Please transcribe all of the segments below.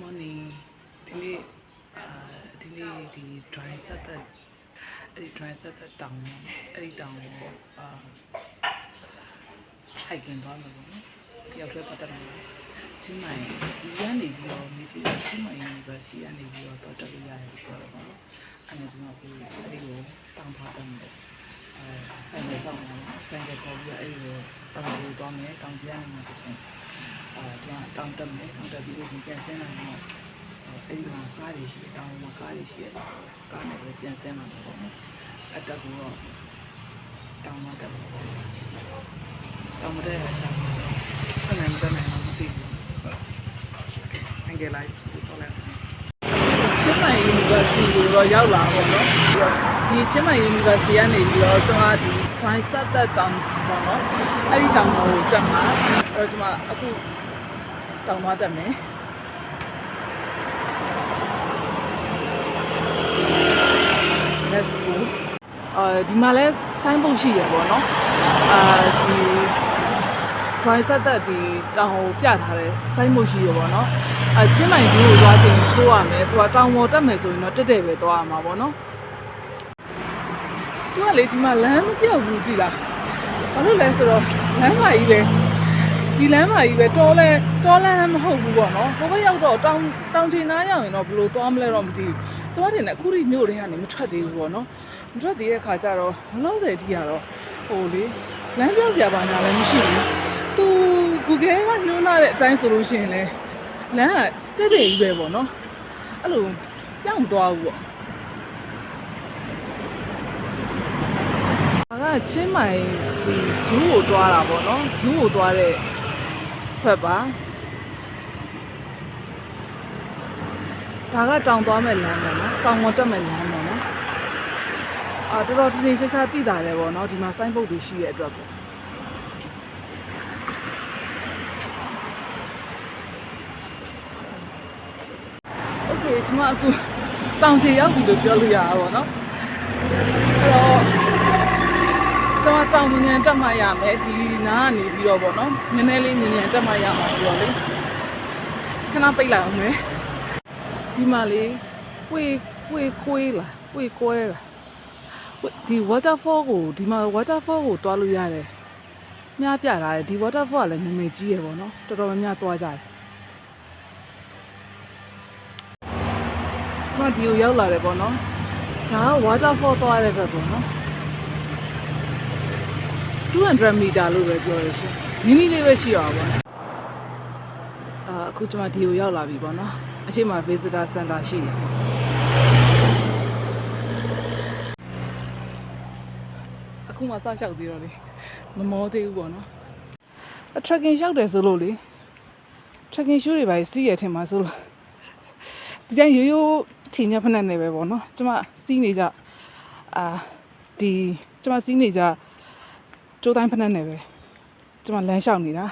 morning ဒီနေ့အာဒီနေ့ဒီ dry set တဲ့အဲ့ဒီ dry set တဲ့တောင်ပေါ့နော်အဲ့ဒီတောင်ကိုအာ hiking သွားမှာပေါ့နော်တယောက်တည်းပတ်တက်မှာချင်းမိုင်ဒီကနေပြီးတော့နေကြည့်ချင်းမိုင် university ကနေပြီးတော့တော့တက်လို့ရတယ်ပြောတော့ပေါ့နော်အဲ့ဒါကျွန်တော်အခုအဲ့ဒီကိုတောင်သွားတယ်မယ်အဲဆိုင်ရဆောင်မှာဆိုင်ရခေါ်ပြီးအဲ့ဒီကို တောင်ကြီးသွားမယ်တောင်ကြီးကနေမှတစ်ဆင့်အဲကျွန်တော်တောင်တက်မယ်တောင်တက်ပြီးလို့ရှင်ပြန်ဆင်းလာရင်တော့အဲ့ဒီမှာကားတွေရှိတယ်တောင်မှာကားတွေရှိတယ်ကားနဲ့ပဲပြန်ဆင်းလာမှာပေါ့နော်အတက်ကတော့တောင်မှာတက်မှာပေါ့တောင်းမတဲ့အကြောင်းခဏမတနိုင်တော့မသိဘူးဆိုင်ကလိုက်တော့လဲချင်းမိုင် University ကိုတော့ရောက်လာပါတော့ဒီချင်းမိုင် University ကနေပြီးတော့ကျွန်တော်ဒီ Fine Set တက်တောင်းပေါ့နော်အဲ့ဒီတောင်းကိုတက်မှာအဲ့တော့ကျွန်မအခုတောင်းသွားတက်မယ် Let's go အာဒီမှာလဲဆိုင်းပုတ်ရှိရပေါ့နော်အာဒီ dry set တဲ့ဒီတောင်ကိုပြထားတဲ့ဆိုင်းပုတ်ရှိရပေါ့နော်အချင်းမိုင်ကြီးကိုသွားချိန်ချိုးရမယ်သူကတောင်ပေါ်တက်မယ်ဆိုရင်တော့တက်တယ်ပဲသွားရမှာပေါ့နော် သူကလေဒီမှာလမ်းမပြောက်ဘူးကြည်လားဘာလို့လဲဆိုတော့လမ်းမကြီးပဲဒီလမ်းမကြီးပဲတော်လဲတော်လမ်းမဟုတ်ဘူးပေါ့နော်ဘိုးဘရောက်တော့တောင်တောင်ထင်သားရောက်ရင်တော့ဘယ်လိုသွားမလဲတော့မသိဘူးကျမတင်လည်းအခုထိမြို့တွေကနေမထွက်သေးဘူးပေါ့နော်မထွက်သေးတဲ့ခါကျတော့မလို့စေတီကတော့ဟိုလေလမ်းပြောက်စရာဘာညာလည်းမရှိဘူးသူ Google ကညွှန်းလာတဲ့အတိုင်းဆိုလို့ရှိရင်လေလမ်းကတက်တယ်ကြီးပဲပေါ့နော်အဲ့လိုကြောက်မသွားဘူးပေါ့ ဒါကချင်းမိုင်ဒီဇူးကိုတွားတာပေါ့နော်ဇူးကိုတွားတဲ့ဖက်ပါဒါကတောင်သွားမဲ့လမ်းပေါ့နော်တောင်ပေါ်တက်မဲ့လမ်းပေါ့နော်အာတော်တော်တင်းတင်းရှားရှားသိတာတယ်ပေါ့နော်ဒီမှာဆိုင်းပုတ်တွေရှိရဲ့အတွက်ပေါ့โอเคကျွန်မအခုတောင်ချေရောက်ပြီလို့ပြောလို့ရတာပေါ့နော်အဲ့တော့ ့ ကျွန်မတောင်ညံတက်မှရမယ်ဒီနားကနေပြီးတော့ပေါ့နော်နည်းနည်းလေးညံညံတက်မှရမှာဆိုတော့လေခဏပိတ်လိုက်အောင်မယ်ဒီမှာလေးဝေဝေခွေးလားဝေကွဲလားဝေဒီ waterfall ကိုဒီမှာ waterfall ကိုတွားလို့ရတယ်မြားပြထားတယ်ဒီ waterfall ကလည်းနည်းနည်းကြီးရယ်ပေါ့နော်တော်တော်များများတွားကြတယ်ကျွန်မဒီကိုရောက်လာတယ်ပေါ့နော်ဒါက waterfall တွားရတဲ့ဘက်ပေါ့နော် 200 meter လို့ပဲပြောရရှင်နီးနီးလေးပဲရှိရပါပေါ့နော်အာအခုကျွန်မဒီကိုရောက်လာပြီပေါ့နော်အရှိမ visitor center ရှိတယ်အခုမှစလျှောက်သေးတော့လေမမောသေးဘူးပေါ့နော်အ trekking ရောက်တယ်ဆိုလို့လေ trekking shoe တွေပါစီးရထင်မှာဆိုလို့ဒီတိုင်းရိုးရိုးထင်ညက်ဖက်နဲ့ပဲပေါ့နော်ကျွန်မစီးနေကြအာဒီကျွန်မစီးနေကြ ကျိုးတိုင်းဖက်နဲ့ပဲကျွန်မလမ်းလျှောက်နေတာ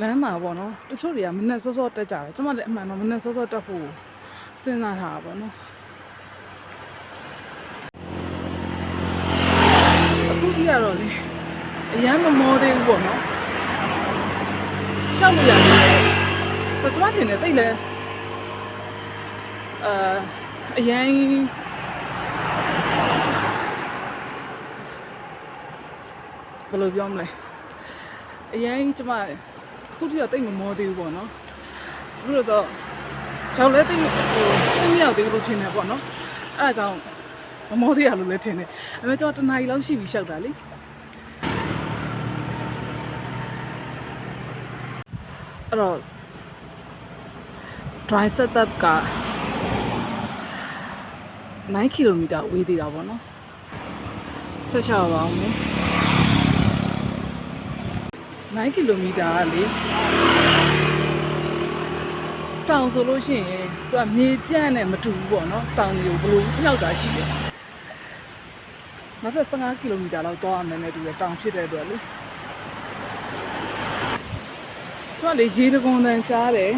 လမ်းမှာပေါ့နော်တချို့တွေကမနဲ့စောစောတက်ကြတယ်ကျွန်မလည်းအမှန်တော့မနဲ့စောစောတက်ဖို့စဉ်းစားထားတာပေါ့နော်အခုကြီးကတော့လေအရန်မမောသေးဘူးပေါ့နော်ရှောက်လို့ရတယ်ဆိုတော့ကျွန်မတင်နေတိတ်လဲ အာအရန်ဘယ်လိုပြောမလဲအရင်ကျမအခုထိတော့တိတ်မမောသေးဘူးပေါ့နော်အခုတော့ရောက်လဲတိတ်ဟိုတိတ်မရောက်သေးဘူးလို့ထင်တယ်ပေါ့နော်အဲ့ဒါကြောင့်မမောသေးရလို့လည်းထင်တယ်အဲ့မဲ့ကျမတနားရီလောက်ရှိပြီရှောက်တာလေအဲ့တော့ dry setup က 9 km ဝေးသေးတာပေါ့နော်ဆက်ချပါအောင်မယ်9 km ကလေတောင်ဆိုလို့ရှိရင်သူကမြေပြန့်နဲ့မတူဘူးပေါ့နော်တောင်မျိုးဘလို့မြောက်တာရှိတယ်နောက်ထပ်15 km လောက်သွားရမယ်နဲ့တူတယ်တောင်ဖြစ်တဲ့အတွက်လေသူကလေရေတကွန်တန်ကြားတယ်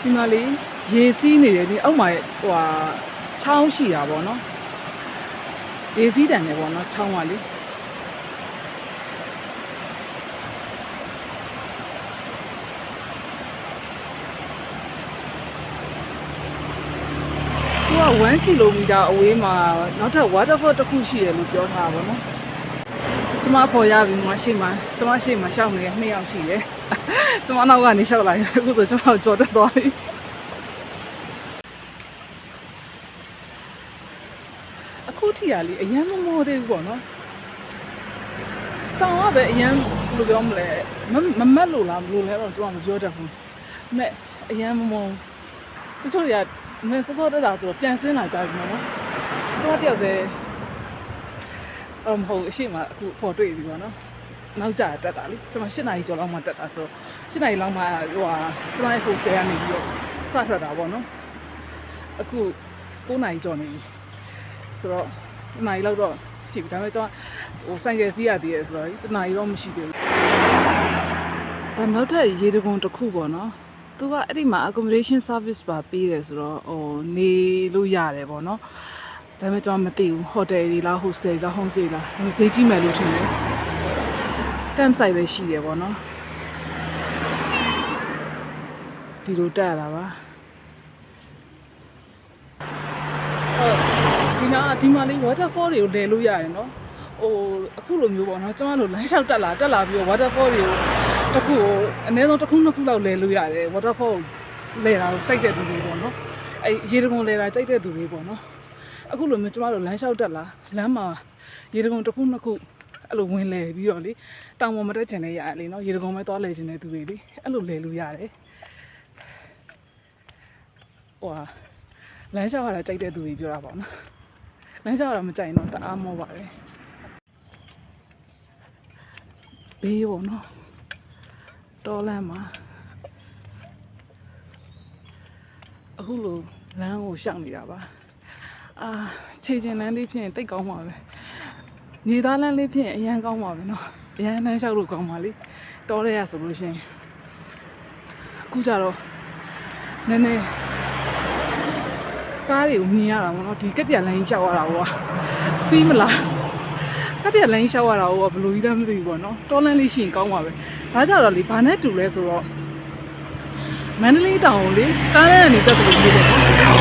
ဒီမှာလေ ရေစီးနေတယ်ဒီအောက်မှာဟိုဟာချောင်းရှိတာပေါ့နော်ဒေစီးတန်နေပေါ့နော်ချောင်းကလေသူက1 km အဝေးမှာနောက်ထပ် waterfall တစ်ခုရှိတယ်လို့ပြောထားတာပေါ့နော်ကျမပေါ်ရပြီမရှိမှကျမရှိမှရှောက်နေနှစ်ယောက်ရှိတယ်ကျမနောက်ကနေရှောက်လာတယ်အခုဆိုကျမကိုကြော်တက်သွားပြီ အခုထိရလေအရန်မမောသေးဘူးပေါ့နော်တောင်ကပဲအရန်ဘယ်လိုပြောမလဲမမမတ်လို့လားဘယ်လိုလဲတော့ကျွန်တော်မပြောတတ်ဘူးမဲ့အရန်မမောတချို့တွေကမင်းစောစောတက်တာဆိုတော့ပြန်ဆင်းလာကြပြီနော်ကျွန်တော်တယောက်တည်းအမဟုတ်အရှိမအခုပေါ်တွေ့ပြီပေါ့နော်နောက်ကြတက်တာလေကျွန်တော်၈နာရီကျော်လောက်မှတက်တာဆို၈နာရီလောက်မှဟိုဟာကျွန်တော်ရဲ့ဟိုဆယ်ကနေပြီးတော့စထွက်တာပေါ့နော်အခု9နာရီကျော်နေပြီဆိုတော့ တနားရီလောက်တော့ရှိပြီဒါပေမဲ့ကျွန်တော်ဟိုဆိုင်ကယ်စီးရသေးတယ်ဆိုတော့တနားရီတော့မရှိသေးဘူးဒါနောက်ထပ်ရေတကွန်တစ်ခုပေါ့နော်သူကအဲ့ဒီမှာ accommodation service ပါပေးတယ်ဆိုတော့ဟိုနေလို့ရတယ်ပေါ့နော်ဒါပေမဲ့ကျွန်တော်မသိဘူးဟိုတယ်တွေလား hostel လား home stay လားဒါပေမဲ့ဈေးကြီးမယ်လို့ထင်တယ် camp site လည်းရှိတယ်ပေါ့နော်ဒီလိုတက်ရတာပါ ဟုတ် ဒီနာဒီမှာလေး waterfall တွေကိုလဲလို့ရတယ်နော်ဟိုအခုလိုမျိုးပေါ့နော်ကျမတို့လမ်းလျှောက်တက်လာတက်လာပြီးတော့ waterfall တွေကိုတစ်ခုကိုအနည်းဆုံးတစ်ခုနှစ်ခုလောက်လဲလို့ရတယ် waterfall လဲတာကိုစိုက်တဲ့သူတွေပေါ့နော်အဲရေတကုံလဲတာစိုက်တဲ့သူတွေပေါ့နော်အခုလိုမျိုးကျမတို့လမ်းလျှောက်တက်လာလမ်းမှာရေတကုံတစ်ခုနှစ်ခုအဲ့လိုဝင်လဲပြီးတော့လေတောင်ပေါ်မတက်ချင်လည်းရတယ်လေနော်ရေတကုံပဲသွားလဲချင်တဲ့သူတွေလေအဲ့လိုလဲလို့ရတယ်ဟိုဟာလမ်းလျှောက်ရတာကြိုက်တဲ့သူတွေပြောတာပေါ့နော် လမ်းလျှောက်ရတာမကြိုက်ရင်တော့တအားမောပါတယ်ဘေးပေါ့နော်တော်လမ်းမှာအခုလိုလမ်းကိုရှောက်နေတာပါအာခြေကျင်လမ်းလေးဖြင့်တိတ်ကောင်းပါပဲနေသားလမ်းလေးဖြင့်အရန်ကောင်းပါပဲနော်အရန်လမ်းလျှောက်လို့ကောင်းပါလေတော်ရဲရဆိုလို့ရှိရင်အခုကြတော့နည်းနည်း ကားတွေကိုမြင်ရတာပေါ့နော်ဒီကက်တရလိုင်းရှောက်ရတာပေါ့ဖီးမလားကက်တရလိုင်းရှောက်ရတာပေါ့ဘယ်လိုကြီးလဲမသိဘူးပေါ့နော်တောလန်းလေးရှိရင်ကောင်းပါပဲဒါကြတော့လေဘာနဲ့တူလဲဆိုတော့မန္တလေးတောင်ကိုလေကားလမ်းကနေတက်တယ်လို့ပြောတယ်နော်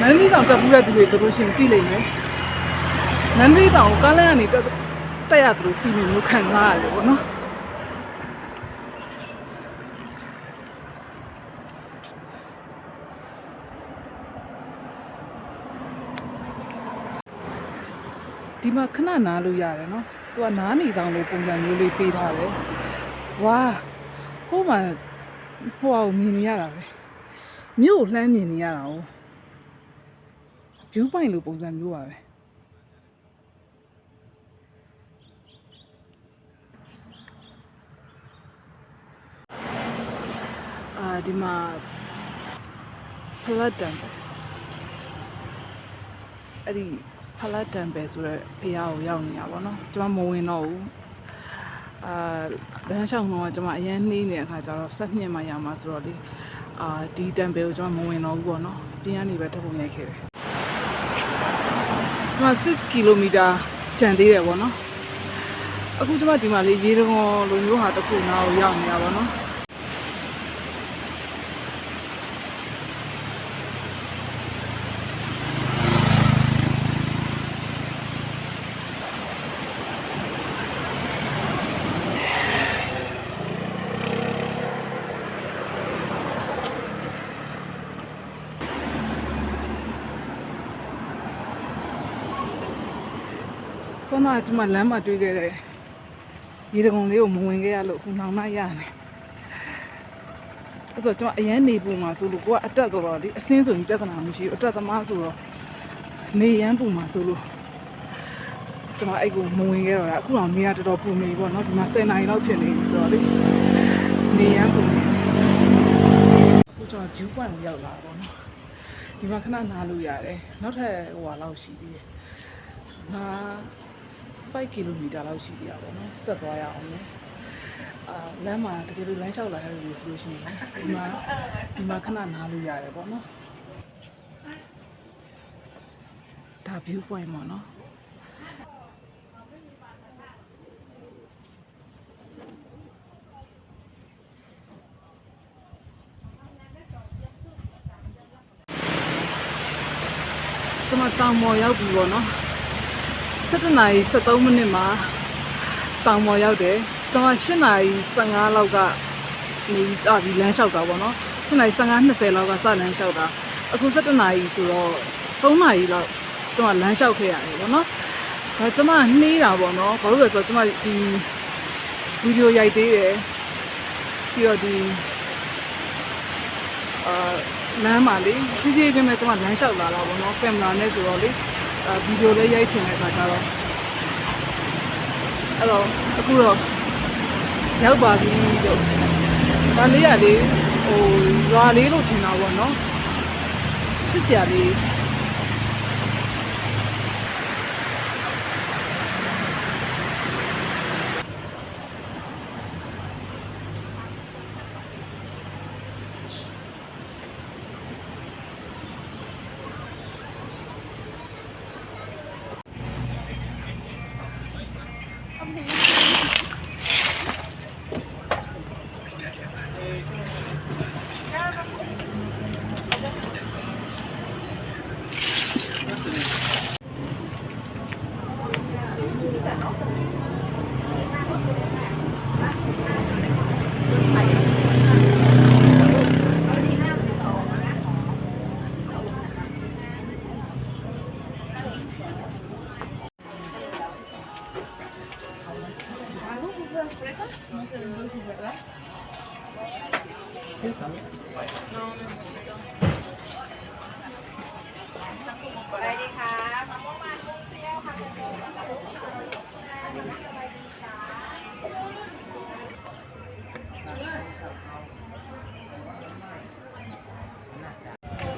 မန္တလေးတောင်တက်ဘူးတဲ့သူတွေဆိုလို့ရှိရင်သိလိမ့်မယ်မန္တလေးတောင်ကိုကားလမ်းကနေတက်တက်ရတယ်လို့ feeling မျိုးခံစားရတယ်ပေါ့နော် ဒီမှာခဏနားလို့ရတယ်နော်။ तू ကနားနေဆောင်လို့ပုံစံမျိုးလေးပေးထားတယ်။ဝါဟိုမှာဟိုအောင်မြင်နေရတာပဲ။မြို့ကိုလှမ်းမြင်နေရတာ哦။ view point လို့ပုံစံမျိုးပါပဲ။အာဒီမှာဖလတ်တန်ပဲအဲ့ဒီ ဖလာတန်ပဲဆိုတော့ဖះကိုရောက်နေတာပေါ့နော်ကျွန်မမဝင်တော့ဘူးအာလမ်းလျှောက်တော့ကျွန်မအရင်နှေးနေတဲ့အခါကျတော့ဆက်မြင့်မှရမှာဆိုတော့လေအာဒီတန်ပဲကိုကျွန်မမဝင်တော့ဘူးပေါ့နော်ပြင်းကနေပဲတက်ပုံရိုက်ခဲ့တယ်ကျွန်မ6 km ကျန်သေးတယ်ပေါ့နော်အခုကျွန်မဒီမှာလေးရေတံခွန်လိုမျိုးဟာတစ်ခုနားကိုရောက်နေတာပေါ့နော် ဆောနာကျမလမ်းမှာတွေ့ခဲ့တဲ့ရေတကုံလေးကိုမဝင်ခဲ့ရလို့ခုနောင်မရနေအဲ့ဆိုကျမအရန်နေပူမှာဆိုလို့ကိုကအတက်တော့လေအစင်းဆိုရင်ပြဿနာမရှိဘူးအတက်သမားဆိုတော့နေရန်ပူမှာဆိုလို့ကျမအဲ့ကိုမဝင်ခဲ့တော့တာအခုတော့နေရတော်တော်ပူနေပြီပေါ့နော်ဒီမှာ10နာရီလောက်ဖြစ်နေပြီဆိုတော့လေနေရန်ပူနေခုကျမ view point ကိုရောက်လာပါတော့နော်ဒီမှာခဏနားလို့ရတယ်နောက်ထပ်ဟိုဟာလောက်ရှိသေးတယ်ငါ 5ကီလိုမီတာလောက်ရှိသေးတာပေါ့နော်ဆက်သွားရအောင်လေအာလမ်းမှာတကယ်လို့လမ်းလျှောက်လာရတယ်လို့ဆိုလို့ရှိရင်ဒီမှာဒီမှာခဏနားလို့ရတယ်ပေါ့နော်ဒါ view point ပေါ့နော်ကျွန်မတောင်ပေါ်ရောက်ပြီပေါ့နော် 7နာရီ73မိနစ်မှာတောင်ပေါ်ရောက်တယ်ကျွန်မ8နာရီ15လောက်ကနေစပြီးလမ်းလျှောက်တာပေါ့နော်7နာရီ15 20လောက်ကစလမ်းလျှောက်တာအခု7နာရီဆိုတော့3နာရီလောက်ကျွန်မလမ်းလျှောက်ခဲ့ရတယ်ပေါ့နော်ဒါကျွန်မနှေးတာပေါ့နော်ဘာလို့လဲဆိုတော့ကျွန်မဒီဗီဒီယိုရိုက်သေးတယ်ပြီးတော့ဒီအာလမ်းမှာလေဖြည်းဖြည်းချင်းပဲကျွန်မလမ်းလျှောက်လာတာပေါ့နော်ကင်မရာနဲ့ဆိုတော့လေအာ ဗီဒီယိုလည်းရိုက်ချင်တဲ့အခါကျတော့အဲ့တော့အခုတော့ရောက်ပါပြီလို့ဒါလေးရလေးဟိုရွာလေးလို့ထင်တာပေါ့နော်ချစ်စရာလေး ไปดีค่ะมะม่วงมันกุ้งเปรี้ยวค่ะ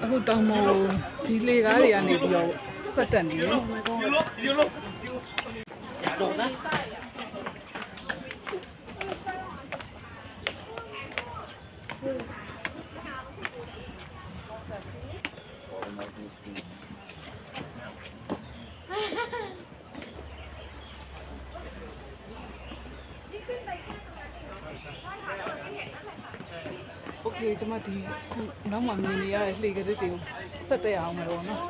အခုတောင်မော်လို့ဒီလေကားတွေကနေပြီးတော့ဆက်တက်နေတယ် โอเคကျွန်မဒီခုနောက်မှမြင်နေရတဲ့လှေကလေးတွေကိုဆက်တက်ရအောင်မယ်ပေါ့နော်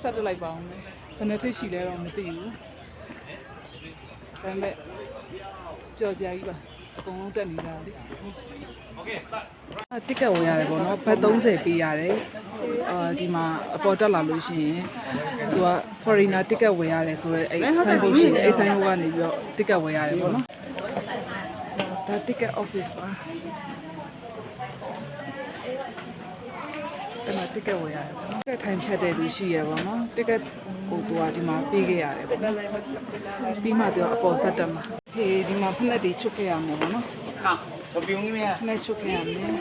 ဆက်တက်လိုက်ပါအောင်မယ်ဘယ်နှစ်ထိပ်ရှိလဲတော့မသိဘူးဒါပေမဲ့ကြော်ကြကြီးပါအ ကုန်လုံးတက်နေတာလေတစ်ကက်ဝယ်ရတယ်ပေါ့နော်ဘတ်30ပေးရတယ်အာဒီမှာအပေါ်တက်လာလို့ရှိရင်သူက foreigner ticket ဝယ်ရတယ်ဆိုတော့အဲ့ဆိုင်ဘုတ်ရှိတယ်အဲ့ဆိုင်ဘုတ်ကနေပြီးတော့ ticket ဝယ်ရတယ်ပေါ့နော်ဒါ ticket office ပါအဲ့မှာ ticket ဝယ်ရတယ်ပေါ့နော် ticket ထိုင်ဖြတ်တဲ့သူရှိရပေါ့နော် ticket ကိုသူကဒီမှာပေးခဲ့ရတယ်ပေါ့နော်ပြီးမှသူကအပေါ်ဆက်တက်မှာ ဖေဒီမှာဖက်လက်တွေချုပ်ခဲ့ရမှာပေါ့နော်ဟာဘပြုံးကြီးမရဖက်လက်ချုပ်ခဲ့ရမယ်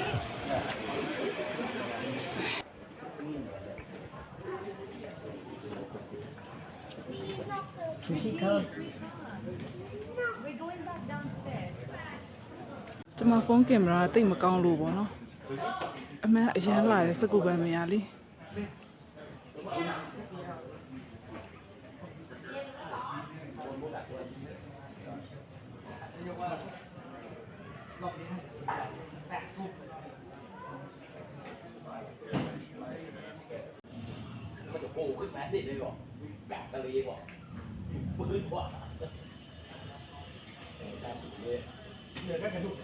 ကျမဖုန်းကင်မရာတိတ်မကောင်းလို့ပေါ့နော်အမှန်အရန်လာတဲ့စကူပန်မရလေး ติดเลยบอกดักทะเลบอกปืนบอกสามสิบเลยเดี๋ยวแค่ไหนทุก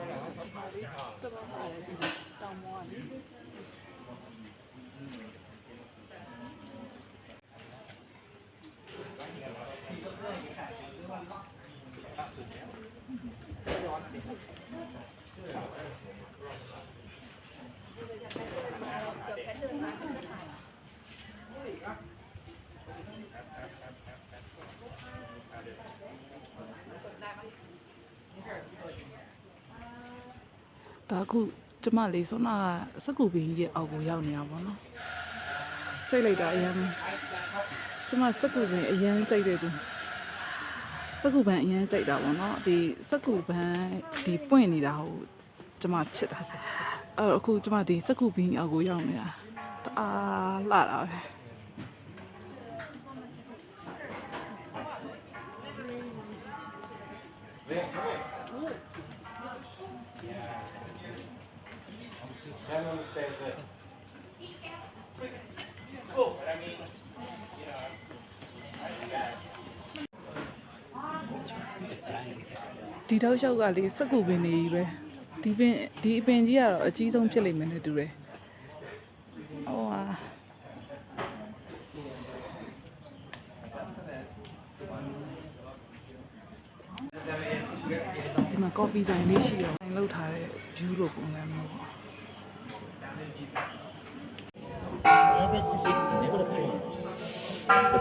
เกือบแค่เดินมาถ่าย ဒါအခုကျမလေးစောနာကစက်ကူပီကြီးရဲ့အောက်ကိုရောက်နေတာပေါ့နော်ကြိတ်လိုက်တာအရင်ကျမစက်ကူစဉ်အရင်ကြိတ်တယ်သူစက်ကူပန်းအရင်ကြိတ်တာပေါ့နော်ဒီစက်ကူပန်းဒီပွင့်နေတာဟိုကျမချစ်တာအဲ့တော့အခုကျမဒီစက်ကူပင်းအောက်ကိုရောက်နေတာတအားလှတာပဲ ဒီတော့လျှောက်ကလေစက်ကူပင်နေကြီးပဲဒီပင်ဒီအပင်ကြီးကတော့အကြီးဆုံးဖြစ်လိမ့်မယ်နဲ့တူတယ်ဟိုဟာဒီမှာ coffee ဆိုင်လေးရှိတယ်ဆိုင်လောက်ထားတဲ့ view လို့ပုံစံမျိုးပေါ့